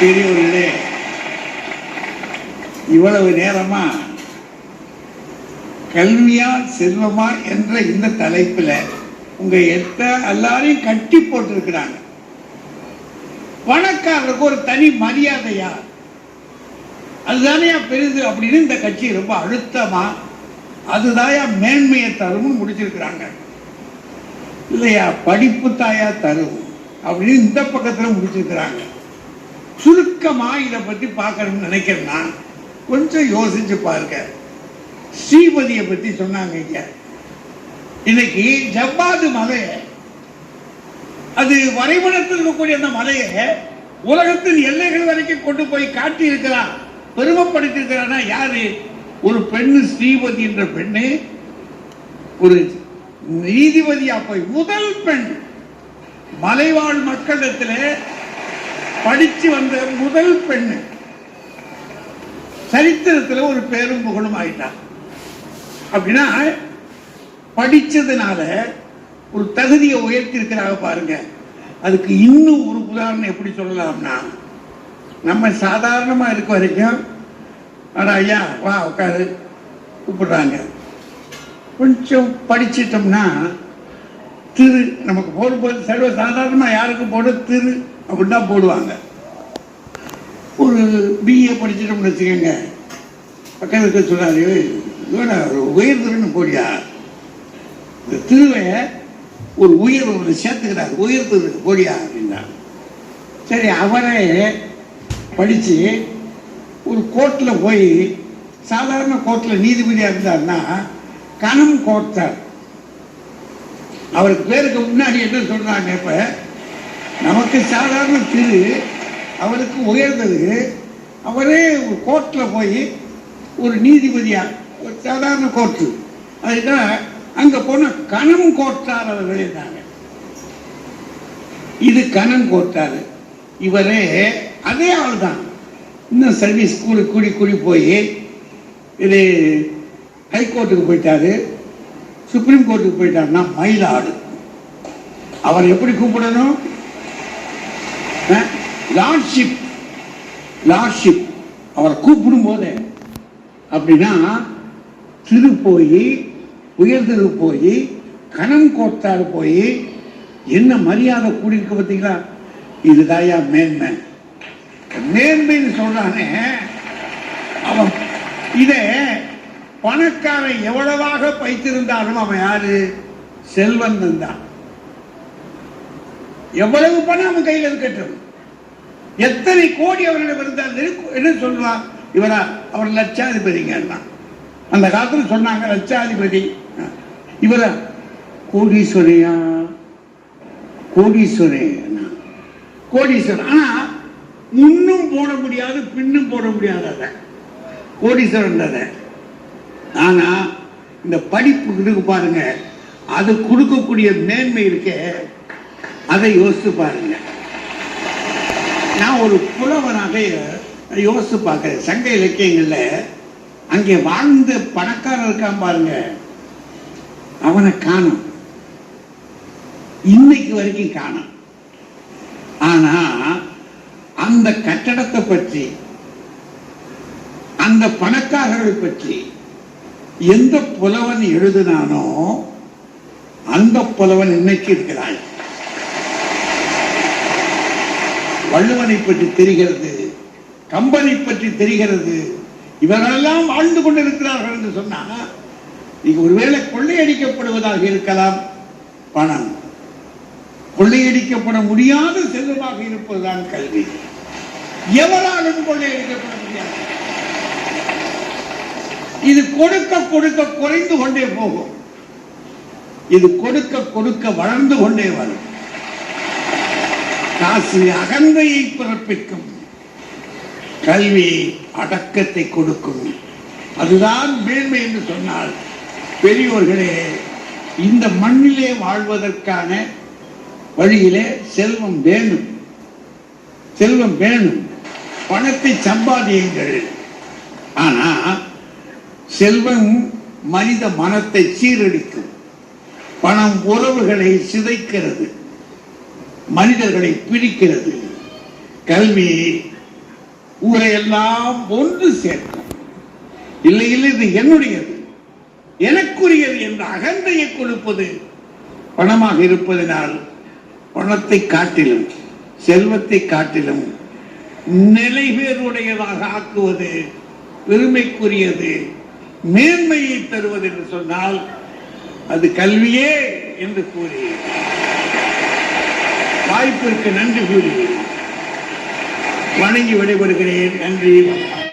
பெரியவர்களே இவ்வளவு நேரமா கல்வியா செல்வமா என்ற இந்த தலைப்புல உங்க எத்த எல்லாரையும் கட்டி போட்டிருக்கிறாங்க. பணக்காரருக்கு ஒரு தனி மரியாதையா? அதுதானே பெரிது அப்படின்னு இந்த கட்சி ரொம்ப அழுத்தமா அதுதாயா மேன்மையை தரும் முடிச்சிருக்கிறாங்க. இல்லையா படிப்பு தாயா தரும் அப்படின்னு இந்த பக்கத்துல முடிச்சிருக்கிறாங்க. சுருக்கமா இதை பத்தி பார்க்கணும்னு நினைக்கிறேன்னா கொஞ்சம் யோசிச்சு பாருங்க. ஸ்ரீபதியை பத்தி சொன்னாங்க இங்க. இன்னைக்கு ஜவ்வாது மலை அது வரைபடத்தில் இருக்கக்கூடிய அந்த மலையை உலகத்தின் எல்லைகள் வரைக்கும் கொண்டு போய் காட்டி இருக்கிறான் பெருமைப்படுத்திருக்கிறானா யாரு? ஒரு பெண்ணு ஸ்ரீபதி என்ற பெண்ணு ஒரு நீதிபதியா போய் முதல் பெண். மலைவாழ் மக்களிடத்தில் படிச்சு வந்த முதல் பெண்ணு. சரித்திரத்தில் ஒரு பேரும் புகழும் ஆயிட்டான் அப்படின்னா படிச்சதுனால ஒரு தகுதியை உயர்த்தி இருக்கிறாங்க பாருங்க. அதுக்கு இன்னும் ஒரு உதாரணம் எப்படி சொல்லலாம்னா நம்ம சாதாரணமாக இருக்க வரைக்கும் ஆனால் ஐயா வா உட்காரு. கூப்பிடுறாங்க. கொஞ்சம் படிச்சிட்டோம்னா திரு நமக்கு போடும்போது சர்வ சாதாரணமாக யாருக்கு போட திரு அப்படின்னா தான் போடுவாங்க. ஒரு பிஏ படிச்சிட்டோம்னு வச்சுக்கோங்க. பக்கத்தில் இருக்க சொன்னாரு இவனை ஒரு உயர்திருன்னு போடியா இந்த திருவைய ஒரு உயர் ஒரு சேர்த்துக்கிறார் உயர்த்து போடியா அப்படின்னா. சரி அவரே படித்து ஒரு கோர்ட்டில் போய் சாதாரண கோர்ட்டில் நீதிபதியாக இருந்தார்னா கணம் கோர்த்தார் அவருக்கு பேருக்கு முன்னாடி என்ன சொல்கிறாங்க இப்போ? நமக்கு சாதாரண திரு அவருக்கு உயர்ந்தது. அவரே ஒரு கோர்ட்டில் போய் ஒரு நீதிபதியா ஒரு சாதாரண கோர்ட்டு. அதுதான் அங்கே போன கணம் கோர்த்தார் அவர் எழுதினாங்க இது கணம் கோர்த்தார் இவரே அதே ஆள் தான் இன்னும் சர்வீஸ் கூடி கூடி கூடி போய் இது ஹைகோர்ட்டுக்கு போயிட்டாரு. சுப்ரீம் கோர்ட்டுக்கு போயிட்டாருன்னா மயிலாடு. அவர் எப்படி கூப்பிடணும்? லார்ட்ஷிப் லார்ட்ஷிப் அவரை கூப்பிடும் போதே அப்படின்னா திரு போய் உயர்திரு போய் கணம் கோத்தாறு போய் என்ன மரியாதை கூடியிருக்கு பார்த்தீங்களா? இதுதாயா மேன்மை. மேன்மைன்னு சொல்றானே அவன் இதை பணக்காரன் எவ்வளவாக பைத்திருந்தாலும் அவன் யாரு? செல்வந்தன் தான். எவ்வளவு பணம் அவன் கையில் இருக்கட்டும் எத்தனை கோடி அவரிடம் இருந்தால் என்ன சொல்லுவான் இவரா அவர் லட்சாதிபதிங்க அந்த காலத்தில் சொன்னாங்க லட்சாதிபதி. இவரா கோடீஸ்வரையா? கோடீஸ்வரி கோடீஸ்வரன். ஆனா முன்னும் போட முடியாது பின்னும் போட முடியாது அதை. கோடீஸ்வரன் ஆனா இந்த படிப்பு இருக்கு பாருங்க. அது கொடுக்கக்கூடிய மேன்மை இருக்கே. அதை யோசித்து பாருங்க. நான் ஒரு புலவனாக யோசித்து பார்க்கறேன். சங்க இலக்கியங்கள்ல அங்கே வாழ்ந்த பணக்காரன் இருக்கான் பாருங்க. அவனை காணும். இன்னைக்கு வரைக்கும் காணும். ஆனா அந்த கட்டடத்தை பற்றி அந்த பணக்காரர்களை பற்றி எந்த புலவன் எழுதினானோ அந்த புலவன் இன்னைக்கு இருக்கிறாய் வள்ளுவனை பற்றி தெரிகிறது கம்பனை பற்றி தெரிகிறது. இவர்களெல்லாம் வாழ்ந்து கொண்டிருக்கிறார்கள் என்று சொன்னா நீங்க ஒருவேளை கொள்ளையடிக்கப்படுவதாக இருக்கலாம். பணம் கொள்ளையடிக்கப்பட முடியாத செல்வமாக இருப்பதுதான் கல்வி. எவராலும் கொள்ளையடிக்கப்பட முடியாது. இது கொடுக்க கொடுக்க குறைந்து கொண்டே போகும். இது கொடுக்க கொடுக்க வளர்ந்து கொண்டே வரும். காசு அகந்தையை பிறப்பிக்கும். கல்வி அடக்கத்தை கொடுக்கும். அதுதான் மேன்மை என்று சொன்னால் பெரியோர்களே இந்த மண்ணிலே வாழ்வதற்கான வழியிலே செல்வம் வேணும். செல்வம் வேணும். பணத்தை சம்பாதியுங்கள். ஆனா செல்வம் மனித மனத்தை சீரழிக்கும். பணம் உறவுகளை சிதைக்கிறது. மனிதர்களை பிரிக்கிறது கல்வி ஊரை எல்லாம் ஒன்று சேர்க்கும். இல்லை இல்லை இது என்னுடையது. எனக்குரியது என்ற அகந்தையை கொடுப்பது பணமாக இருப்பதனால் பணத்தை காட்டிலும் செல்வத்தை காட்டிலும் நிலைபேருடையதாக ஆக்குவது பெருமைக்குரியது மேன்மையை தருவது என்று சொன்னால் அது கல்வியே என்று கூறி வாய்ப்பிற்கு நன்றி கூறி வணங்கி விடைபெறுகிறேன். நன்றி.